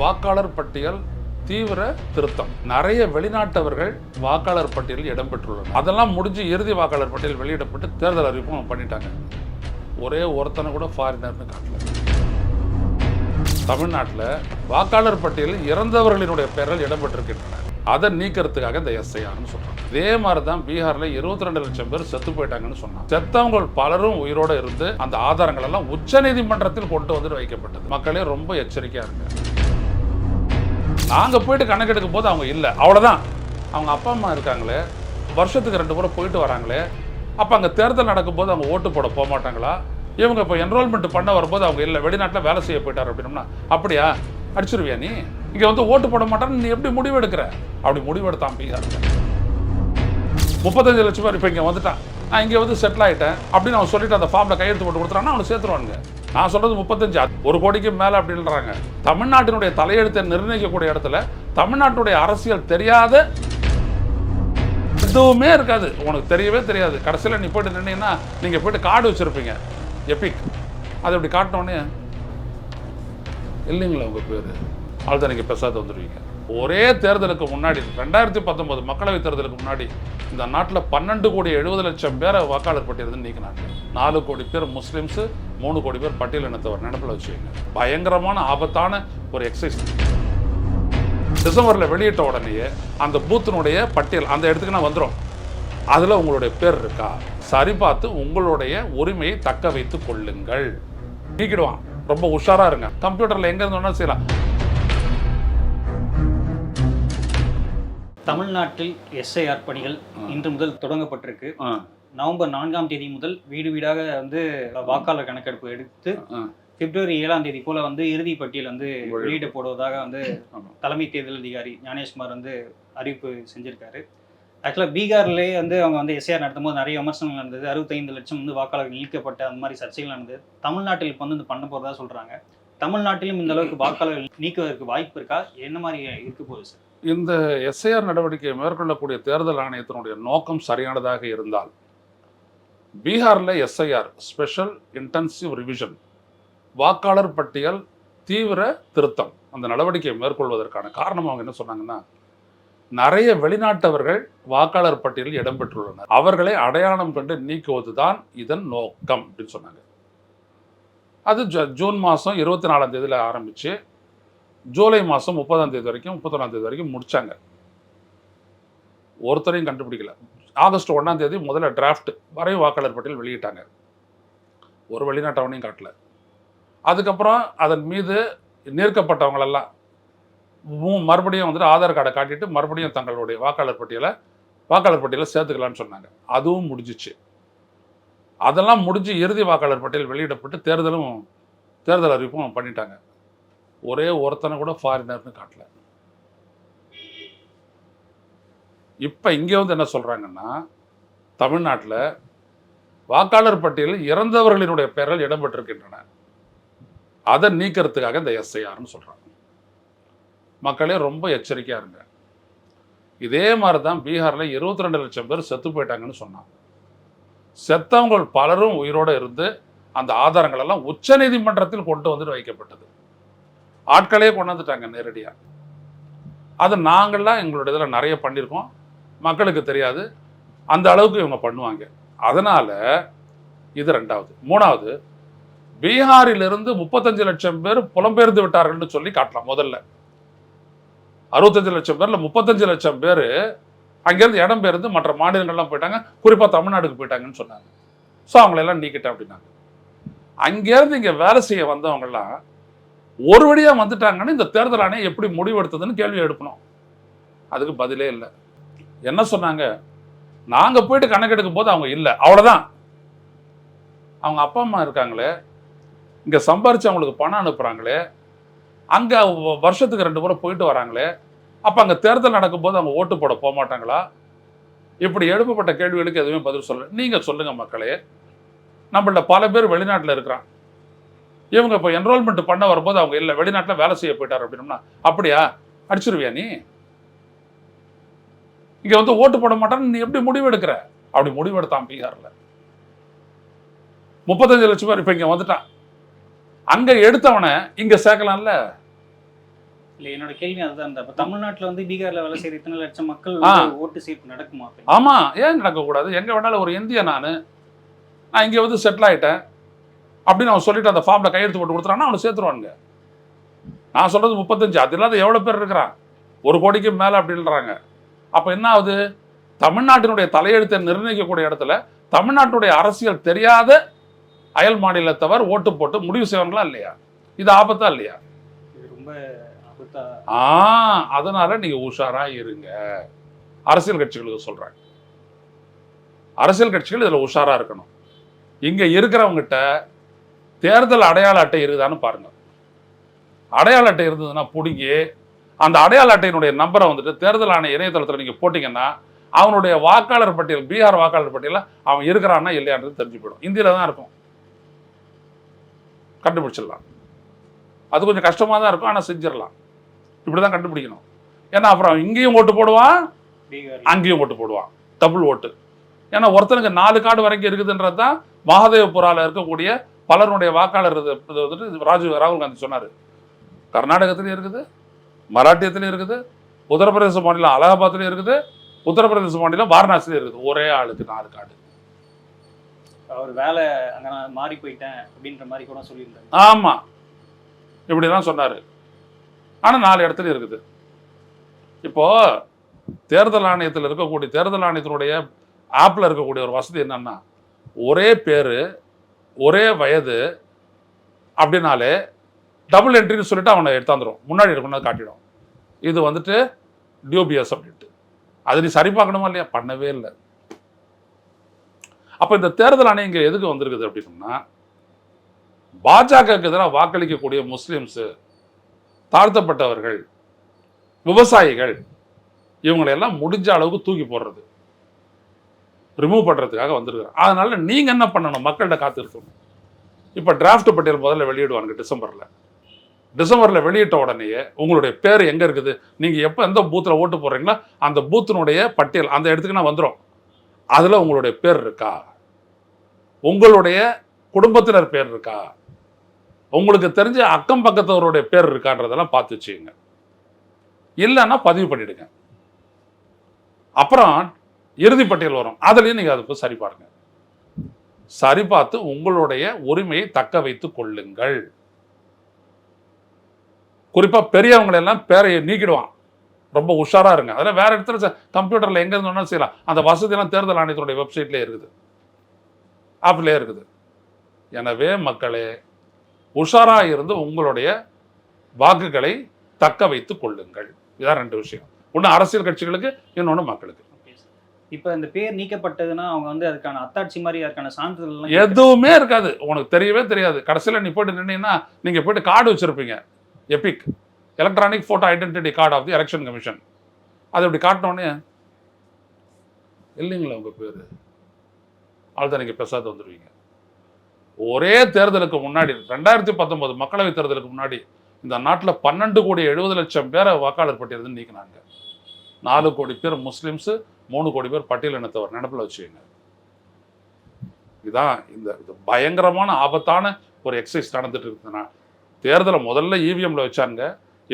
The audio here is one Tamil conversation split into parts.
வாக்காளர் பட்டியல் தீவிர திருத்தம். நிறைய வெளிநாட்டவர்கள் வாக்காளர் பட்டியலில் இடம்பெற்றுள்ளனர் அதெல்லாம் முடிஞ்சு இறுதி வாக்காளர் பட்டியல் வெளியிடப்பட்டு தேர்தல் அறிவிப்பும் பண்ணிட்டாங்க. ஒரே ஒருத்தனை கூட ஃபாரினர்னு காட்டல. தமிழ்நாட்டில் வாக்காளர் பட்டியலில் இறந்தவர்களினுடைய பெயர்கள் இடம்பெற்றிருக்கின்றன அதை நீக்கிறதுக்காக இந்த எஸ்ஐஆர்னு சொல்கிறாங்க இதே மாதிரி தான் பீகாரில் இருபத்தி ரெண்டு லட்சம் பேர் செத்து போயிட்டாங்கன்னு சொன்னாங்க. செத்தவங்க பலரும் உயிரோட இருந்து அந்த ஆதாரங்கள் எல்லாம் உச்சநீதிமன்றத்தில் கொண்டு வந்து வைக்கப்பட்டது. மக்களே ரொம்ப எச்சரிக்கையாக இருக்காங்க நாங்கள் போயிட்டு கணக்கெடுக்கும் போது அவங்க இல்லை. அவ்வளோதான் அவங்க அப்பா அம்மா இருக்காங்களே வருஷத்துக்கு ரெண்டு முறை போயிட்டு வராங்களே அப்போ அங்கே தேர்தல் நடக்கும்போது அவங்க ஓட்டு போட போக மாட்டாங்களா? இவங்க இப்போ என்ரோல்மெண்ட் பண்ண வரும்போது அவங்க இல்லை வெளிநாட்டில் வேலை செய்ய போயிட்டார் அப்படின்னம்னா அப்படியா? அடிச்சிருவியா நீ? இங்கே வந்து ஓட்டு போட மாட்டான்னு நீ எப்படி முடிவு எடுக்கிற? அப்படி முடிவெடுத்தான் பீகார் முப்பத்தஞ்சு லட்சம் பேர் இப்போ இங்கே வந்துட்டான். நான் இங்கே வந்து செட்டில் ஆகிட்டேன் அப்படின்னு அவன் சொல்லிட்டு அந்த ஃபார்மில் கையெழுத்து போட்டு கொடுத்துறான்னா அவனை சேர்த்துருவானுங்க. நான் சொல்றது முப்பத்தஞ்சு. ஒரு கோடிக்கு மேலே அப்படின்றாங்க தமிழ்நாட்டினுடைய தலையெழுத்தை நிர்ணயிக்கக்கூடிய இடத்துல தமிழ்நாட்டுடைய அரசியல் தெரியாத எதுவுமே இருக்காது. உனக்கு தெரியவே தெரியாது. கடைசியில் நீ போயிட்டு நின்னீங்கன்னா நீங்கள் போயிட்டு கார்டு வச்சுருப்பீங்க. எப்பிக் அது இப்படி காட்டினோடனே இல்லைங்களா உங்கள் பேர். ஆள்தான் நீங்கள் பெசாத வந்துடுவீங்க ஒரே தேர்தலுக்கு முன்னாடி ரெண்டாயிரத்தி பத்தொன்பது மக்களவைத் தேர்தலுக்கு முன்னாடி இந்த நாட்டில் பன்னெண்டு கோடி எழுபது லட்சம் பேரை வாக்காளர் பட்டியலிருந்து நீக்கினாங்க. நாலு கோடி பேர் முஸ்லீம்ஸு மூணு கோடி பேர் பட்டியல் இனத்தவர் நினப்பில் வச்சுக்கோங்க. பயங்கரமான ஆபத்தான ஒரு எக்ஸசைஸ் டிசம்பரில் வெளியிட்ட உடனேயே அந்த பூத்தினுடைய பட்டியல் அந்த இடத்துக்கு நான் வந்துடும் அதில் உங்களுடைய பேர் இருக்கா? சரி பார்த்து உங்களுடைய உரிமையை தக்க வைத்துக் கொள்ளுங்கள். நீக்கிடுவான். ரொம்ப உஷாராக இருங்க. கம்ப்யூட்டரில் எங்கே இருந்தோன்னா வேணாலும் செய்யலாம். தமிழ்நாட்டில் எஸ்ஐஆர் பணிகள் இன்று முதல் தொடங்கப்பட்டிருக்கு. நவம்பர் நான்காம் தேதி முதல் வீடு வீடாக வந்து வாக்காளர் கணக்கெடுப்பு எடுத்து. பிப்ரவரி ஏழாம் தேதி போல வந்து இறுதி பட்டியல் வந்து வெளியிட- போடுவதாக வந்து. தலைமை தேர்தல் அதிகாரி ஞானேஷ்குமார் வந்து அறிவிப்பு செஞ்சிருக்காரு. ஆக்சுவலாக பீகார்லேயே வந்து அவங்க வந்து எஸ்ஐஆர் நடத்தும் போது நிறைய விமர்சனங்கள் நடந்தது. அறுபத்தைந்து லட்சம் வந்து வாக்காளர்கள் நீக்கப்பட்ட அந்த மாதிரி சர்ச்சைகள் நடந்தது. தமிழ்நாட்டில் இப்போ வந்து பண்ண போறதா சொல்றாங்க. தமிழ்நாட்டிலும் இந்த அளவுக்கு வாக்காளர்கள் நீக்குவதற்கு வாய்ப்பு இருக்கா? என்ன மாதிரி இருக்க போகுது சார் இந்த எஸ்ஐஆர் நடவடிக்கையை மேற்கொள்ளக்கூடிய தேர்தல் ஆணையத்தினுடைய நோக்கம் சரியானதாக இருந்தால் பீகாரில் எஸ்ஐஆர் ஸ்பெஷல் இன்டென்சிவ் ரிவிஷன் வாக்காளர் பட்டியல் தீவிர திருத்தம் அந்த நடவடிக்கையை மேற்கொள்வதற்கான காரணம் அவங்க என்ன சொன்னாங்கன்னா நிறைய வெளிநாட்டவர்கள் வாக்காளர் பட்டியலில் இடம்பெற்றுள்ளனர் அவர்களை அடையாளம் கண்டு நீக்குவதுதான் இதன் நோக்கம் அப்படின்னு சொன்னாங்க. அது ஜ- ஜூன் மாதம் இருபத்தி நாலாம் தேதியில் ஆரம்பித்து ஜூலை மாதம் முப்பதாம் தேதி வரைக்கும் முப்பத்தொன்னாம் தேதி வரைக்கும் முடிச்சாங்க. ஒருத்தரையும் கண்டுபிடிக்கல. ஆகஸ்ட் ஒன்றாம் தேதி முதல்ல டிராஃப்ட் வரைவு வாக்காளர் பட்டியல் வெளியிட்டாங்க. ஒரு வெளிநாட்டவனையும் காட்டல. அதுக்கப்புறம் அதன் மீது நீர்க்கப்பட்டவங்களெல்லாம் மூ- மறுபடியும் வந்துட்டு ஆதார் கார்டை காட்டிட்டு மறுபடியும் தங்களுடைய வாக்காளர் பட்டியலை வாக்காளர் பட்டியலை சேர்த்துக்கலான்னு சொன்னாங்க. அதுவும் முடிஞ்சிச்சு. அதெல்லாம் முடிஞ்சு இறுதி வாக்காளர் பட்டியல் வெளியிடப்பட்டு தேர்தலும் தேர்தல் அறிவிப்பும் பண்ணிட்டாங்க. ஒரே ஒருத்தனை கூட ஃபாரினர்னு காட்டல. இப்போ இங்கே வந்து என்ன சொல்கிறாங்கன்னா தமிழ்நாட்டில் வாக்காளர் பட்டியலில் இறந்தவர்களினுடைய பெயர்கள் இடம்பெற்றிருக்கின்றன. அதை நீக்கிறதுக்காக இந்த எஸ்ஐஆர்னு சொல்கிறாங்க மக்களே ரொம்ப எச்சரிக்கையாக இருங்க. இதே மாதிரி தான் பீகாரில் இருபத்தி ரெண்டு லட்சம் பேர் செத்து போயிட்டாங்கன்னு சொன்னாங்க. செத்தவங்கள் பலரும் உயிரோடு இருந்து அந்த ஆதாரங்களெல்லாம் உச்சநீதிமன்றத்தில் கொண்டு வந்து வைக்கப்பட்டது. ஆட்களே கொண்டாந்துட்டாங்க நேரடியாக அது நாங்கள்லாம் எங்களுடைய இதில் நிறைய பண்ணியிருக்கோம். மக்களுக்கு தெரியாது. அந்த அளவுக்கு இவங்க பண்ணுவாங்க. அதனால இது ரெண்டாவது. மூணாவது பீகாரிலிருந்து முப்பத்தஞ்சு லட்சம் பேர் புலம்பெயர்ந்து விட்டார்கள்னு சொல்லி காட்டலாம் முதல்ல. அறுபத்தஞ்சு லட்சம் பேர்ல முப்பத்தஞ்சு லட்சம் பேர் அங்கேருந்து இடம் பெயர்ந்து மற்ற மாநிலங்கள்லாம் போயிட்டாங்க. குறிப்பாக தமிழ்நாடுக்கு போயிட்டாங்கன்னு சொன்னாங்க. ஸோ அவங்களெல்லாம் நீக்கிட்டேன் அப்படின்னாங்க. அங்கேருந்து இங்கே வேலை செய்ய வந்தவங்கெல்லாம் ஒரு வழியாக வந்துட்டாங்கன்னு இந்த தேர்தல் ஆணையம் எப்படி முடிவெடுத்ததுன்னு கேள்வி எழுப்பணும். அதுக்கு பதிலே இல்லை. என்ன சொன்னாங்க? நாங்கள் போயிட்டு கணக்கெடுக்கும் போது அவங்க இல்லை. அவ்வளோதான் அவங்க அப்பா அம்மா இருக்காங்களே. இங்கே சம்பாரித்து அவங்களுக்கு பணம் அனுப்புகிறாங்களே அங்கே வருஷத்துக்கு ரெண்டு முறை போயிட்டு வராங்களே. அப்போ அங்கே தேர்தல் நடக்கும்போது அவங்க ஓட்டு போட போக மாட்டாங்களா? இப்படி எழுப்பப்பட்ட கேள்விகளுக்கு எதுவுமே பதில் சொல்லலை. நீங்கள் சொல்லுங்கள் மக்களே. நம்மள பல பேர் வெளிநாட்டில் இருக்கிறான். இவங்க இப்போ என்ரோல்மெண்ட் பண்ண வரும்போது அவங்க இல்லை வெளிநாட்டில் வேலை செய்ய போயிட்டார் அப்படின்னம்னா அப்படியா? அடிச்சிருவியா நீ? இங்க வந்து ஓட்டு போட மாட்டான்னு நீ எப்படி முடிவெடுக்கிற அப்படி முடிவெடுத்தான் பீகார்ல. முப்பத்தஞ்சு லட்சம் பேர் இப்போ இங்க வந்துட்டான். அங்க எடுத்தவனை இங்க சேர்க்கலாம்ல? இல்ல என்னோட கேள்வி அதுதான். அப்ப தமிழ்நாட்டுல வந்து பீகார்ல வேலை செய்யற இத்தனை லட்சம் மக்கள் ஓட்டு சேர்ப்பு நடக்குமா? அப்ப? ஆமா ஏன் நடக்கக்கூடாது? எங்க வேணாலும் ஒரு இந்திய நான். நான் இங்கே வந்து செட்டில் ஆயிட்டேன். அப்படின்னு அவன் சொல்லிட்டு அந்த ஃபார்ம்ல கையெழுத்து போட்டு கொடுத்துறான்னா அவனை சேர்த்துருவானுங்க. நான் சொல்றது முப்பத்தஞ்சு அது இல்லாத எவ்வளவு பேர் இருக்கிறான்? ஒரு கோடிக்கு மேல அப்படின்றாங்க. அப்ப என்ன ஆகுது? தமிழ்நாட்டினுடைய தலையெழுத்தை நிர்ணயிக்கக்கூடிய இடத்துல தமிழ்நாட்டுடைய அரசியல் தெரியாத அயல் மாநிலத்தவர் ஓட்டு போட்டு முடிவு செய்வாங்களா இல்லையா? இது ஆபத்தா இல்லையா? ரொம்ப ஆ அதனால நீங்க உஷாரா இருங்க. அரசியல் கட்சிகளுக்கு சொல்றாங்க. அரசியல் கட்சிகள் இதுல உஷாரா இருக்கணும். இங்க இருக்கிறவங்ககிட்ட தேர்தல் அடையாள அட்டை இருக்குதான்னு பாருங்க. அடையாள அட்டை இருந்ததுன்னா பிடிங்கி அந்த அடையாள அட்டையினுடைய நம்பரை வந்துட்டு தேர்தல் ஆணைய இணையதளத்தில் நீங்க போட்டீங்கன்னா அவனுடைய வாக்காளர் பட்டியல் பீகார் வாக்காளர் பட்டியலில் அவன் இருக்கிறான்னா இல்லையான்றது தெரிஞ்சு போயிடும். இந்தியில தான் இருக்கும். கண்டுபிடிச்சிடலாம். அது கொஞ்சம் கஷ்டமா தான் இருக்கும் ஆனா செஞ்சிடலாம். இப்படி தான் கண்டுபிடிக்கணும். ஏன்னா அப்புறம் இங்கேயும் ஓட்டு போடுவான் அங்கேயும் ஓட்டு போடுவான். டபுள் ஓட்டு ஏன்னா ஒருத்தனுக்கு நாலு கார்டு வரைக்கும் இருக்குதுன்றது தான் மகாதேவபுரால இருக்கக்கூடிய பலருடைய வாக்காளர் இது வந்துட்டு ராஜீவ் ராகுல் காந்தி சொன்னார். கர்நாடகத்துலேயும் இருக்குது மராட்டியத்துலேயும் இருக்குது உத்தரப்பிரதேச மாநிலம் அலகாபாத்லேயும் இருக்குது உத்தரப்பிரதேச மாநிலம் வாரணாசிலையும் இருக்குது. ஒரே ஆளுக்கு நாலு கார்டு அவர் வேலை அங்க நான் மாறி போயிட்டேன் அப்படின்ற மாதிரி கூட சொல்லியிருந்தாரு. ஆமாம் இப்படி தான் சொன்னார். ஆனால் நாலு இடத்துல இருக்குது. இப்போ தேர்தல் ஆணையத்தில் இருக்கக்கூடிய தேர்தல் ஆணையத்தினுடைய ஆப்பில் இருக்கக்கூடிய ஒரு வசதி என்னன்னா ஒரே பேர் ஒரே வயது அப்படின்னாலே டபுள் என்ட்ரின்னு சொல்லிட்டு அவனை எடுத்தாந்துடும் முன்னாடி இருக்கணும் காட்டிடும். இது வந்துட்டு டியூபிஎஸ் அப்படின்ட்டு. அது நீ சரி பார்க்கணுமா இல்லையா? பண்ணவே இல்லை. அப்போ இந்த தேர்தல் ஆணையம் இங்கே எதுக்கு வந்திருக்குது அப்படின்னா பாஜகவுக்கு எதிராக வாக்களிக்கக்கூடிய முஸ்லீம்ஸு தாழ்த்தப்பட்டவர்கள் விவசாயிகள் இவங்களையெல்லாம் முடிஞ்ச அளவுக்கு தூக்கி போடுறது. ரிமூவ் பண்ணுறதுக்காக வந்திருக்கிறேன் அதனால் நீங்கள் என்ன பண்ணணும்? மக்கள்கிட்ட காத்திருக்கணும். இப்போ டிராஃப்ட் பட்டியல் முதல்ல வெளியிடுவானுங்க டிசம்பரில். டிசம்பரில் வெளியிட்ட உடனேயே உங்களுடைய பேர் எங்கே இருக்குது? நீங்கள் எப்போ எந்த பூத்தில் ஓட்டு போடுறீங்களோ அந்த பூத்தினுடைய பட்டியல் அந்த இடத்துக்கு நான் வந்துடும் அதில் உங்களுடைய பேர் இருக்கா? உங்களுடைய குடும்பத்தினர் பேர் இருக்கா? உங்களுக்கு தெரிஞ்ச அக்கம் பக்கத்தவருடைய பேர் இருக்கான்றதெல்லாம் பார்த்து வச்சுக்கோங்க. இல்லைன்னா பதிவு பண்ணிவிடுங்க அப்புறம் இறுதி பட்டியல் வரும். அதுலேயும் நீங்கள் அதை போய் சரி பாருங்க. சரி பார்த்து உங்களுடைய உரிமையை தக்க வைத்துக் கொள்ளுங்கள். குறிப்பாக பெரியவங்களை எல்லாம் நீக்கிடுவான். ரொம்ப உஷாரா இருங்க. அதில் வேற இடத்துல கம்ப்யூட்டரில் எங்கே வேணாலும் செய்யலாம். அந்த வசதியெல்லாம் தேர்தல் ஆணையத்தினுடைய வெப்சைட்லேயே இருக்குது. ஆப்லேயே இருக்குது. எனவே மக்களே உஷாரா இருந்து உங்களுடைய வாக்குகளை தக்க வைத்துக் கொள்ளுங்கள். இதான் ரெண்டு விஷயம். ஒன்று அரசியல் கட்சிகளுக்கு இன்னொன்று மக்களுக்கு. இப்ப இந்த பேர் நீக்கப்பட்டதுன்னா அவங்க வந்து அதுக்கான அத்தாட்சி மாதிரி அதுக்கான சான்றிதழ் எதுவுமே இருக்காது. உனக்கு தெரியவே தெரியாது. கடைசியில் நீ போயிட்டு நின்னீங்கன்னா நீங்க போயிட்டு கார்டு வச்சிருப்பீங்க. EPIC. Electronic photo identity card of the election commission அது இப்படி காட்டினோடனே இல்லைங்களா உங்க பேரு. அவ்வளோதான் நீங்கள் பேசாத வந்துடுவீங்க ஒரே தேர்தலுக்கு முன்னாடி ரெண்டாயிரத்தி பத்தொன்பது மக்களவை தேர்தலுக்கு முன்னாடி இந்த நாட்டில் பன்னெண்டு கோடி எழுபது லட்சம் பேரை வாக்காளர் பட்டியலிருந்து நீக்கினாங்க. நாலு கோடி பேர் முஸ்லீம்ஸு மூணு கோடி பேர் பட்டியல் இனத்தவர் நினப்பில் வச்சுக்கோங்க. இதுதான் இந்த இது பயங்கரமான ஆபத்தான ஒரு எக்ஸசைஸ் நடந்துட்டு இருக்குதுன்னா தேர்தலை முதல்ல இவிஎம்ல வச்சாங்க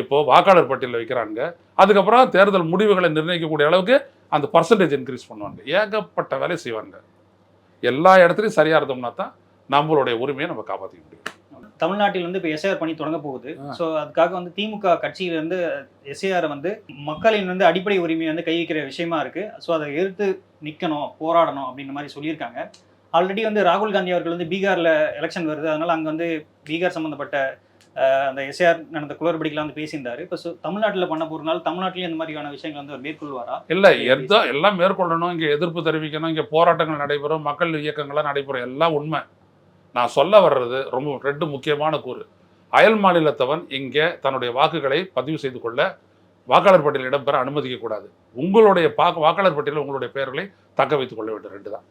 இப்போது வாக்காளர் பட்டியலில் வைக்கிறாங்க அதுக்கப்புறம் தேர்தல் முடிவுகளை நிர்ணயிக்கக்கூடிய அளவுக்கு அந்த பர்சன்டேஜ் இன்க்ரீஸ் பண்ணுவாங்க. ஏகப்பட்ட வேலை செய்வாங்க எல்லா இடத்துலையும் சரியாக இருந்தோம்னா தான் நம்மளுடைய உரிமையை நம்ம காப்பாற்றிக்க முடியும். தமிழ்நாட்டில் வந்து இப்போ எஸ்ஐஆர் பண்ணி தொடங்க போகுது. ஸோ அதுக்காக வந்து திமுக கட்சியில இருந்து எஸ்ஐஆர் வந்து மக்களின் வந்து அடிப்படை உரிமையை வந்து கை வைக்கிற விஷயமா இருக்கு. ஸோ அதை எதிர்த்து நிற்கணும் போராடணும் அப்படின்ற மாதிரி சொல்லியிருக்காங்க. ஆல்ரெடி வந்து ராகுல் காந்தி அவர்கள் வந்து பீகார்ல எலெக்ஷன் வருது. அதனால அங்க வந்து பீகார் சம்பந்தப்பட்ட அஹ், அந்த எஸ்ஐஆர் நடந்த குளறுபடிகளை வந்து பேசியிருந்தாரு. இப்போ தமிழ்நாட்டில் பண்ண போறதுனால தமிழ்நாட்டிலேயும் இந்த மாதிரியான விஷயங்கள் வந்து அவர் மேற்கொள்வாரா? இல்லை எதோ எல்லாம் மேற்கொள்ளணும் இங்கே எதிர்ப்பு தெரிவிக்கணும் இங்கே போராட்டங்கள் நடைபெறும் மக்கள் இயக்கங்கள்லாம் நடைபெறும் எல்லாம் உண்மை. நான் சொல்ல வர்றது ரொம்ப ரெண்டு முக்கியமான கூறு. அயல் மாநிலத்தவன் இங்கே தன்னுடைய வாக்குகளை பதிவு செய்து கொள்ள வாக்காளர் பட்டியலில் இடம்பெற அனுமதிக்கக்கூடாது உங்களுடைய பா வாக்காளர் பட்டியலில் உங்களுடைய பெயர்களை தக்க வைத்துக் கொள்ள வேண்டும். ரெண்டு தான்.